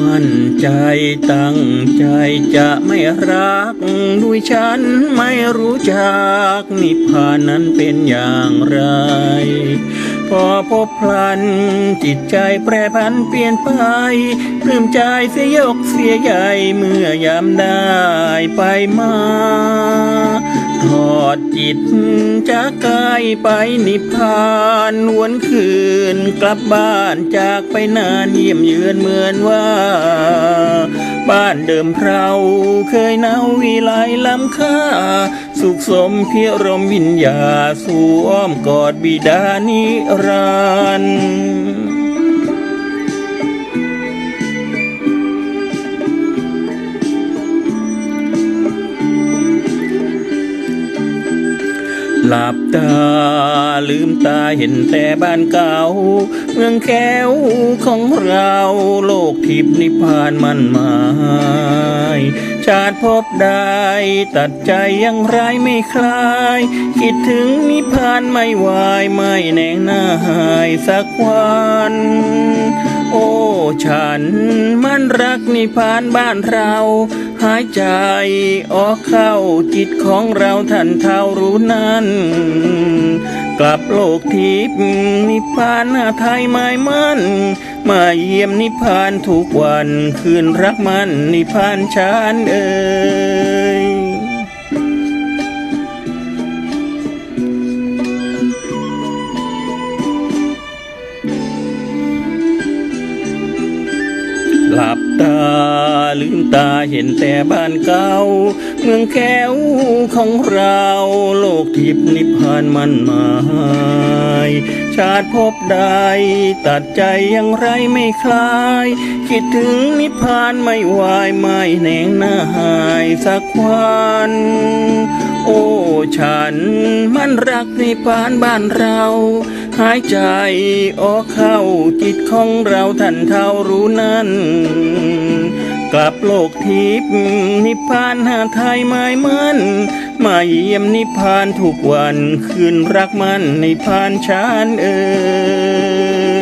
มั่นใจตั้งใจจะไม่รัก ด้วยฉันไม่รู้จัก นิพพานนั้นเป็นอย่างไร พอพบพลัน จิตใจแปรผันเปลี่ยนไปปลื้มใจเสียยกเสียใหญ่เมื่อยามได้ไปมา ดจิตจากกายไปนิพพานวนคืนกลับบ้านจากไปนานเยี่ยมเยือนเหมือนว่า บ้านเดิมเราเคยเนาวิไลล้ำค่า สุขสมเพียรมวิญญาสู่อ้อมกอดบิดานิรันดร์ หลับตาลืมตาเห็นแต่บ้านเก่า เมืองแก้วของเราโลกทิพย์นิพพานมันหมายาติพบได้ ตัดใจยังไรไม่คลาย คิดถึงนิพพานไม่วายไม่แนงหน้าหายสักวัน โอ้ฉันมันรักนิพพานบ้านเรา หายใจออกเข้าจิตของเราท่านเท่ารู้นั้นกลับโลกทิพย์นิพพานหน้าไทยไม่มั่น มาเยี่ยมนิพพานทุกวันคืนรักมันนิพพานฉันเอ่ยหลับตา ลืมตาเห็นแต่บ้านเก่า เมืองแก้วของเรา โลกทิพย์นิพพานมันหมายชาติพบได้ตัดใจอยังไรไม่คลาย คิดถึงนิพพานไม่วายไม่แหนงหน้าหายสักวันโอ ฉัน มันรักในิพานบ้านเรา หายใจออกเข้าจิตของเราท่านเท่ารู้นั้น กลับโลกทิพย์นิพพานหาไทยไม่มันมาเยี่ยมนิพพานทุกวันคืนรักมันนิพพานชานเอ่ย